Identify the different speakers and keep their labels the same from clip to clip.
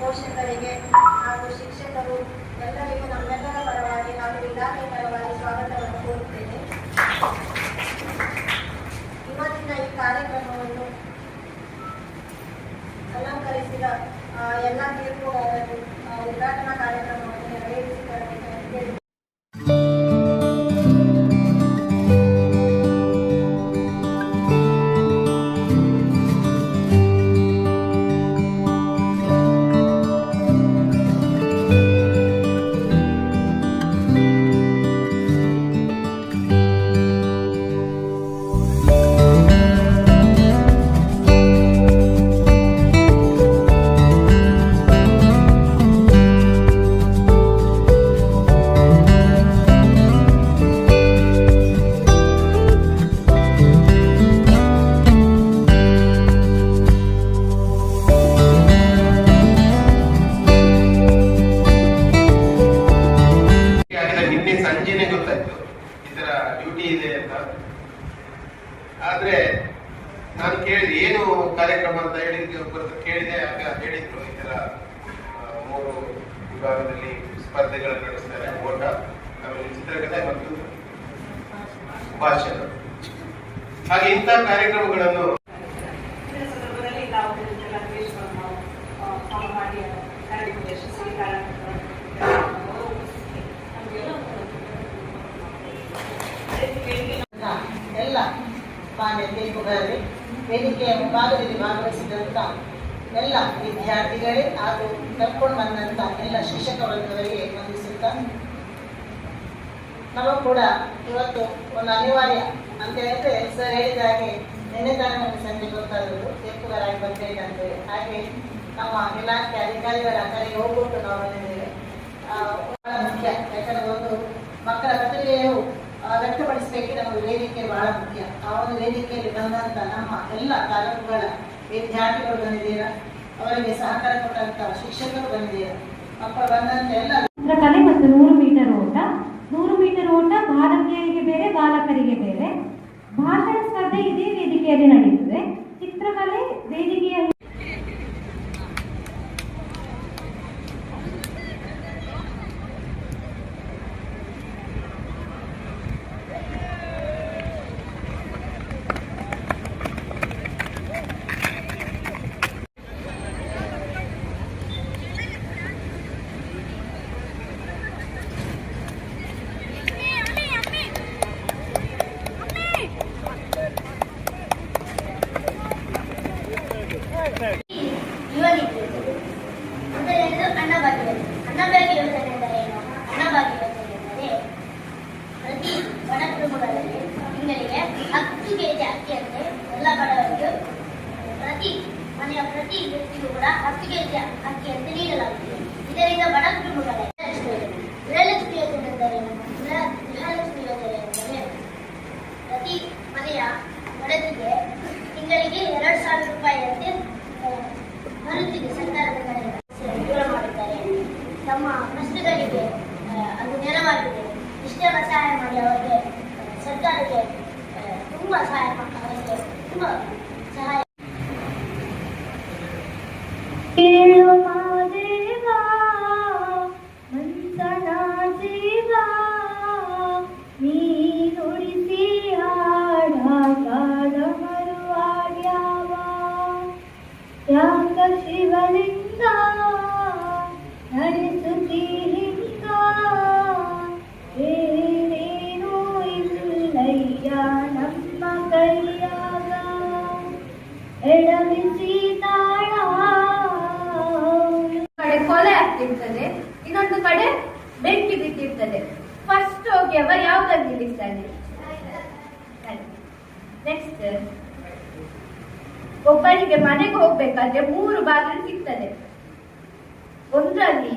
Speaker 1: ಪೋಷಕರಿಗೆ ಹಾಗೂ ಶಿಕ್ಷಕರು ಎಲ್ಲರಿಗೂ ನಮ್ಮೆಲ್ಲರ ಪರವಾಗಿ ಹಾಗೂ ಇಲಾಖೆ ಪರವಾಗಿ ಸ್ವಾಗತವನ್ನು ಕೋರುತ್ತೇನೆ ಇವತ್ತಿನ ಈ ಕಾರ್ಯಕ್ರಮವನ್ನು ಅಲಂಕರಿಸಿದ ಆ, ಎಲ್ಲ ತೀರ್ಪುಗಾರರು ಉದ್ಘಾಟನಾ ಕಾರ್ಯಕ್ರಮವನ್ನು
Speaker 2: ಆದ್ರೆ ನಾನು ಕೇಳಿದೆ, ಏನು ಕಾರ್ಯಕ್ರಮ ಅಂತ ಹೇಳಿ ಕೇಳಿದೆ, ಆಗ ಹೇಳಿದ್ರು ಈ ತರ ಮೂರು ವಿಭಾಗದಲ್ಲಿ ಸ್ಪರ್ಧೆಗಳನ್ನು ನಡೆಸ್ತಾರೆ ಓಟ ಆಮೇಲೆ ಚಿತ್ರಕಥೆ ಮತ್ತು ಭಾಷಣ. ಹಾಗೆ ಇಂಥ ಕಾರ್ಯಕ್ರಮಗಳನ್ನು
Speaker 3: ಈ ಸಂದರ್ಭದಲ್ಲಿ ನಾವು ಎಲ್ಲ ದೇಶವನ್ನು ಫಾಲೋ ಮಾಡಿ ಕಾರ್ಯಕ್ರಮ ಯಶಸ್ವಿ ಕಾರ್ಯಕ್ರಮ
Speaker 4: ಎಲ್ಲ ತೀರ್ಪುಗಾರರೇ ವೇದಿಕೆಯ ಮುಂಭಾಗದಲ್ಲಿ ಭಾಗವಹಿಸಿದಂಥ ಎಲ್ಲ ವಿದ್ಯಾರ್ಥಿಗಳೇ ಹಾಗೂ ಕರ್ಕೊಂಡು ಬಂದಂಥ ಎಲ್ಲ ಶಿಕ್ಷಕ ವರ್ಗದವರಿಗೆ ವಂದಿಸುತ್ತಾ, ನಾವು ಕೂಡ ಇವತ್ತು ಒಂದು ಅನಿವಾರ್ಯ ಅಂತ ಹೇಳಿದ್ರೆ ಸರ್ ಹೇಳಿದ ಹಾಗೆ ನಿನ್ನೆ ತಾನೇ ಸಂಜೆ ಗೊತ್ತಾದದ್ದು ತೀರ್ಪುಗಾರಾಗಿ ಬಂದೇನೆ ಅಂತೇಳಿ ಹಾಗೆ ನಮ್ಮ ಇಲಾಖೆ ಅಧಿಕಾರಿಗಳ ಕಡೆಗೆ ಹೋಗ್ಬಿಟ್ಟು ನಾವು ಬಂದಿದ್ದೇವೆ. ಮುಖ್ಯ, ಯಾಕಂದ್ರೆ ಒಂದು ಮಕ್ಕಳ ಪ್ರತಿಭೆಯು ಆ, ವ್ಯಕ್ತಪಡಿಸಲಿಕ್ಕೆ ನಮಗೆ ವೇದಿಕೆ ಬಹಳ ಮುಖ್ಯ. ಆ ಒಂದು ವೇದಿಕೆಯಲ್ಲಿ ಬಂದಂತ ನಮ್ಮ ಎಲ್ಲ ತಾಲೂಕುಗಳ ವಿದ್ಯಾರ್ಥಿಗಳು ಬಂದಿದ್ದೀರಾ? ಅವರಿಗೆ ಸಹಕಾರ ಕೊಟ್ಟಂತ ಶಿಕ್ಷಕರು ಬಂದಿದ್ದೀರಾ? ಮಕ್ಕಳು ಬಂದಂತ ಎಲ್ಲ
Speaker 5: ಕಲೆ ಮತ್ತು ನೂರು ಮೀಟರ್ ಓಟ. ನೂರು ಮೀಟರ್ ಓಟ ಬಾಲಕಿಯರಿಗೆ ಬೇರೆ, ಬಾಲಕರಿಗೆ ಬೇರೆ. ಭಾಷಣ ಸ್ಪರ್ಧೆ ಇದೇ ವೇದಿಕೆಯಲ್ಲಿ
Speaker 6: ಅಕ್ಕಿಯಂತೆ ಎಲ್ಲ ಬಡವರಿಗೆ, ಪ್ರತಿ ಮನೆಯ ಪ್ರತಿ ವ್ಯಕ್ತಿಗೂ ಕೂಡ ಹತ್ತು ಕೆಜಿ ಅಕ್ಕಿಯಂತೆ ನೀಡಲಾಗುತ್ತದೆ. ಇದರಿಂದ ಬಡ ಕುಟುಂಬಗಳ
Speaker 5: ಶಿವಲಿಂಗ ನಡೆಸುತ್ತಿ ಹಿಂಗ ಏನೇನೂ ಇಲ್ಲಯ್ಯ ನಮ್ಮ ಕೈಯಾಗ. ಎಡವಿಸಿ
Speaker 7: ಕಡೆ ಕೊಲೆ ಆಗ್ತಿರ್ತದೆ ಇನ್ನೊಂದು ಕಡೆ ಬೆಂಕಿ ಬಿಟ್ಟಿರ್ತದೆ ಫಸ್ಟ್ ಹೋಗಿ ಅವ ಯಾವ್ದನ್ನು ನಿಲ್ಲಿಸ್ತಾನೆ ನೆಕ್ಸ್ಟ್ ಒಬ್ಬನಿಗೆ ಮನೆಗೆ ಹೋಗ್ಬೇಕಾದ್ರೆ ಮೂರು ಬಾಗಿಲು ಸಿಗ್ತದೆ. ಒಂದರಲ್ಲಿ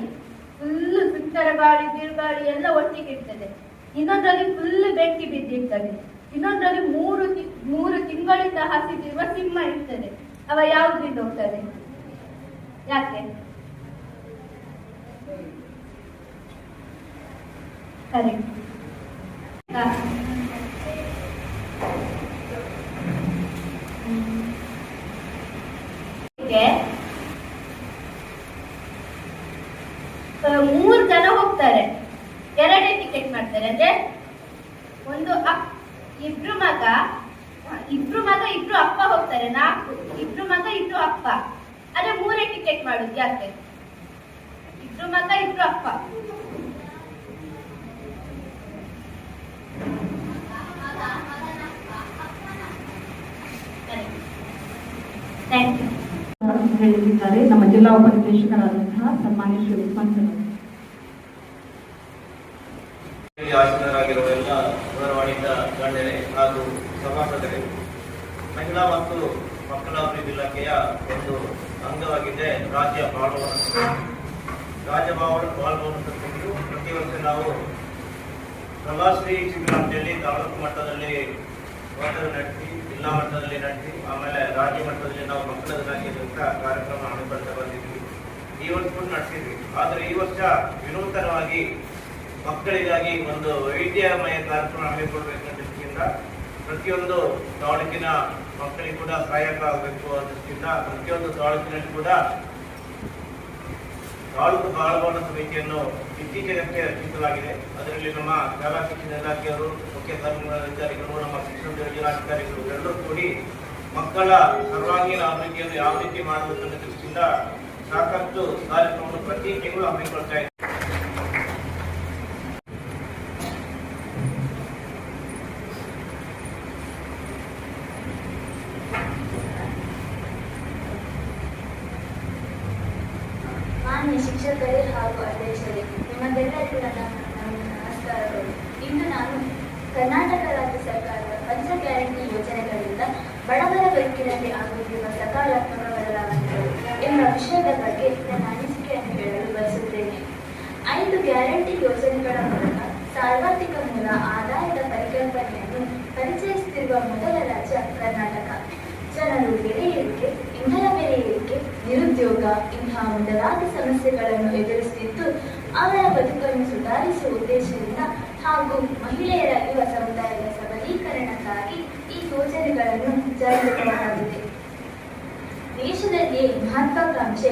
Speaker 7: ಫುಲ್ ಸುತ್ತರ ಗಾಳಿ, ಬಿರುಗಾಳಿ ಎಲ್ಲ ಒಟ್ಟಿಗೆ ಇರ್ತದೆ. ಇನ್ನೊಂದರಲ್ಲಿ ಫುಲ್ ಬೆಂಕಿ ಬಿದ್ದಿರ್ತದೆ. ಇನ್ನೊಂದರಲ್ಲಿ ಮೂರು ಮೂರು ತಿಂಗಳಿಂದ ಹಸಿದಿರುವ ಸಿಂಹ ಇರ್ತದೆ. ಅವ ಯಾವ್ದ್ರಿಂದ ಹೋಗ್ತದೆ ಯಾಕೆ? ಕರೆಕ್ಟ್ ಮೂರು ಜನ ಹೋಗ್ತಾರೆ ಎರಡೇ ಟಿಕೆಟ್ ಮಾಡ್ತಾರೆ ಅಂದ್ರೆ ಒಂದು ಅಪ್ ಇಬ್ರು ಮಗ ಹ, ಇಬ್ರು ಮಗ ಇಬ್ರು ಅಪ್ಪ ಹೋಗ್ತಾರೆ ನಾಲ್ಕು. ಇಬ್ರು ಮಗ ಇಬ್ರು ಅಪ್ಪ. ಅದೇ ಮೂರೇ ಟಿಕೆಟ್ ಮಾಡುದು ಯಾಕೆ? ಇಬ್ರು ಮಗ ಇಬ್ರು ಅಪ್ಪ. ಥ್ಯಾಂಕ್ ಯು
Speaker 8: ಹೇಳಿದ್ದಾರೆ. ನಮ್ಮ ಜಿಲ್ಲಾ ಉಪನಿರ್ದೇಶಕರಾದಂತಹ ಸನ್ಮಾನ್ಯ ಶ್ರೀ ಉಸ್ಮಾನ್ ಸರ್
Speaker 9: ಆಸೀನರಾಗಿರುವ ಎಲ್ಲ ಗೌರವಾನ್ವಿತ ಗಣ್ಯರೇ ಹಾಗೂ ಸಭಾಸದರೇ ಮಹಿಳಾ ಮತ್ತು ಮಕ್ಕಳ ಅಭಿವೃದ್ಧಿ ಇಲಾಖೆಯ ಒಂದು ಅಂಗವಾಗಿದೆ ರಾಜ್ಯ ಬಾಲಭವನ. ರಾಜ್ಯ ಬಾಲ ಪ್ರತಿ ವರ್ಷ ನಾವು ಪ್ರಭಾಶ್ರೀ ಶಿಬಿರ ಅಂತೇಳಿ ತಾಲೂಕು ಮಟ್ಟದಲ್ಲಿ ಹೋಟೆಲ್ ನಡೆಸಿ, ಜಿಲ್ಲಾ ಮಟ್ಟದಲ್ಲಿ ನಡೆಸಿ, ಆಮೇಲೆ ರಾಜ್ಯ ಮಟ್ಟದಲ್ಲಿ ನಾವು ಮಕ್ಕಳ ದಿನಾಚರಣೆ ದಿವಸ ಕಾರ್ಯಕ್ರಮ ಹಮ್ಮಿಕೊಳ್ತಾ ಬಂದಿದ್ವಿ. ಈ ವರ್ಷ ಕೂಡ ನಡೆಸಿದ್ವಿ. ಆದರೆ ಈ ವರ್ಷ ವಿನೂತನವಾಗಿ ಮಕ್ಕಳಿಗಾಗಿ ಒಂದು ವೈದ್ಯಮಯ ಕಾರ್ಯಕ್ರಮ ಹಮ್ಮಿಕೊಳ್ಬೇಕು ಅನ್ನೋ ದೃಷ್ಟಿಯಿಂದ ಪ್ರತಿಯೊಂದು ತಾಲೂಕಿನ ಮಕ್ಕಳಿಗೆ ಕೂಡ ಸಹಾಯಕ ಆಗಬೇಕು ಅನ್ನೋದಕ್ಕಿಂತ ಪ್ರತಿಯೊಂದು ತಾಲೂಕಿನಲ್ಲಿ ಕೂಡ ತಾಲೂಕು ಬಾಲಭವನ ಸಮಿತಿಯನ್ನು ಇತ್ತೀಚೆಗಷ್ಟೇ ರಚಿಸಲಾಗಿದೆ. ಅದರಲ್ಲಿ ನಮ್ಮ ಶಾಲಾ ಶಿಕ್ಷಣ ಇಲಾಖೆಯವರು, ಮುಖ್ಯ ಅಧಿಕಾರಿಗಳು, ನಮ್ಮ ಶಿಕ್ಷಣ ಯೋಜನಾಧಿಕಾರಿಗಳು ಎಲ್ಲರೂ ಕೂಡಿ ಮಕ್ಕಳ ಸರ್ವಾಂಗೀಣ ಅಭಿವೃದ್ಧಿಯನ್ನು ಯಾವ ರೀತಿ ಮಾಡಬೇಕು ಅನ್ನೋ ದೃಷ್ಟಿಯಿಂದ ಸಾಕಷ್ಟು ಕಾರ್ಯಕ್ರಮವನ್ನು ಪ್ರತಿ ತಿಂಗಳು ಹಮ್ಮಿಕೊಳ್ತಾ ಇದ್ದಾರೆ
Speaker 3: ಮಾನ್ಯ ಶಿಕ್ಷಕರೇ ಹಾಗೂ ಅಧ್ಯಕ್ಷರೇ ನಿಮಗೆಲ್ಲರಿಗೂ ನನ್ನ ನನ್ನ ನಮಸ್ಕಾರಗಳು ಇಂದು ನಾನು ಕರ್ನಾಟಕ ರಾಜ್ಯ ಸರ್ಕಾರದ ಪಂಚ ಗ್ಯಾರಂಟಿ ಯೋಜನೆಗಳಿಂದ ಬಡವರ ಬದುಕಿನಲ್ಲಿ ಆಗುತ್ತಿರುವ ಎಂಬ ವಿಷಯದ ಬಗ್ಗೆ ನನ್ನ ಅನಿಸಿಕೆಯನ್ನು ಹೇಳಲು ಬಯಸುತ್ತೇನೆ. ಐದು ಗ್ಯಾರಂಟಿ ಯೋಜನೆಗಳ ಮೂಲಕ ಸಾರ್ವತ್ರಿಕ ಮೂಲ ಆದಾಯದ ಪರಿಕಲ್ಪನೆಯನ್ನು ಪರಿಚಯಿಸುತ್ತಿರುವ ಮೊದಲ ರಾಜ್ಯ ಕರ್ನಾಟಕ. ಜನರು ಬೆಲೆ ಏರಿಕೆ ಇಂಧನ ಬೆಲೆ ಏರಿಕೆ ನಿರುದ್ಯೋಗ, ಇಂತಹ ಮೊದಲಾದ ಸಮಸ್ಯೆಗಳನ್ನು ಎದುರಿಸುತ್ತಿದ್ದು, ಅವರ ಬದುಕನ್ನು ಸುಧಾರಿಸುವ ಉದ್ದೇಶದಿಂದ ಹಾಗೂ ಮಹಿಳೆಯರ ಯುವ ಸಮುದಾಯದ ಸಬಲೀಕರಣಕ್ಕಾಗಿ ಈ ಯೋಜನೆಗಳನ್ನು ಜಾರಿಗೆ ತರಲಾಗಿದೆ ದೇಶದಲ್ಲಿ ಮಹತ್ವಾಕಾಂಕ್ಷೆ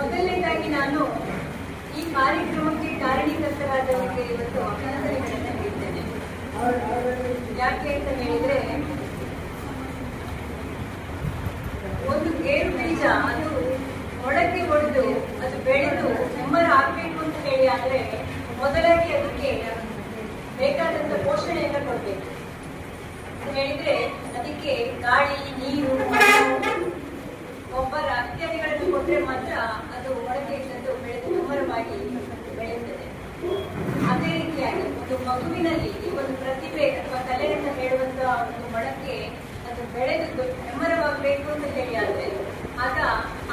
Speaker 5: ಮೊದಲನೇದಾಗಿ ನಾನು ಈ ಕಾರ್ಯಕ್ರಮಕ್ಕೆ ಕಾರಣೀಕರ್ತರಾದವರಿಗೆ ಇವತ್ತು ಅಭಿನಂದನೆಗಳನ್ನು ನೀಡ್ತೇನೆ ಯಾಕೆ ಅಂತ ಹೇಳಿದ್ರೆ, ಒಂದು ಗೇರು ಬೀಜ ಅದು ಮೊಳಕೆ ಹೊಡೆದು ಅದು ಬೆಳೆದು ಹೆಮ್ಮರ ಹಾಕ್ಬೇಕು ಅಂತ ಹೇಳಿ ಆದ್ರೆ ಮೊದಲಾಗಿ ಅದಕ್ಕೆ ಬೇಕಾದಂತ ಪೋಷಣೆಯನ್ನ ಕೊಡ್ಬೇಕು. ಹೇಳಿದ್ರೆ ಅದಕ್ಕೆ ಗಾಳಿ, ನೀರು, ಗೊಬ್ಬರ ಇತ್ಯಾದಿಗಳನ್ನು ಕೊಟ್ಟರೆ ಮಾತ್ರ ಅದು ಮೊಳಕೆ ಇದ್ದದ್ದು ಬೆಳೆದು ಸುಮಾರವಾಗಿ ಬೆಳೆಯುತ್ತದೆ. ಅದೇ ರೀತಿಯಾಗಿ ಒಂದು ಮಗುವಿನಲ್ಲಿ ಈ ಒಂದು ಪ್ರತಿಭೆ ಅಥವಾ ಕಲೆ ಅಂತ ಹೇಳುವಂತಹ ಒಂದು ಮೊಳಕೆ ಅದು ಬೆಳೆದು ಹೆಮ್ಮರವಾಗಬೇಕು ಅಂತ ಹೇಳಿ ಆದ್ರೆ, ಆಗ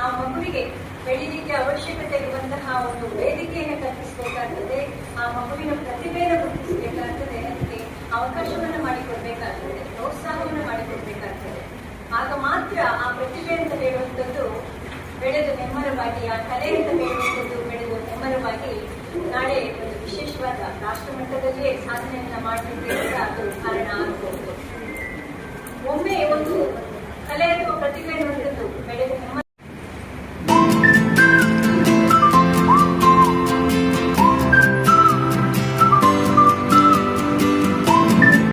Speaker 5: ಆ ಮಗುವಿಗೆ ಬೆಳೀಲಿಕ್ಕೆ ಅವಶ್ಯಕತೆ ಇರುವಂತಹ ಒಂದು ವೇದಿಕೆಯನ್ನು ಕಲ್ಪಿಸಬೇಕಾಗ್ತದೆ, ಆ ಮಗುವಿನ ಪ್ರತಿಭೆಯನ್ನು ಗುರುತಿಸಬೇಕಾಗ್ತದೆ, ಅದಕ್ಕೆ ಅವಕಾಶವನ್ನು ಮಾಡಿಕೊಡ್ಬೇಕಾಗ್ತದೆ, ಪ್ರೋತ್ಸಾಹವನ್ನು ಮಾಡಿಕೊಡ್ಬೇಕಾಗ್ತದೆ. ಆಗ ಮಾತ್ರ ಆ ಪ್ರತಿಭೆ ಅಂತ ಹೇಳುವಂಥದ್ದು ಬೆಳೆದು ನೆಮ್ಮರವಾಗಿ ಆ ಕಲೆಯಿಂದ ಬೆಳೆದುಕೊಂಡು ಬೆಳೆದು ನೆಮ್ಮರವಾಗಿ ನಾಳೆ ಒಂದು ವಿಶೇಷವಾದ ರಾಷ್ಟ್ರ ಮಟ್ಟದಲ್ಲಿಯೇ ಸಾಧನೆಯನ್ನ ಮಾಡಲಿಕ್ಕೆ ಅದು ಕಾರಣ ಆಗಬಹುದು ಒಮ್ಮೆ ಒಂದು ಕಲೆ ಅಥವಾ ಪ್ರತಿಭೆ ಅನ್ನುವಂಥದ್ದು ಬೆಳೆದು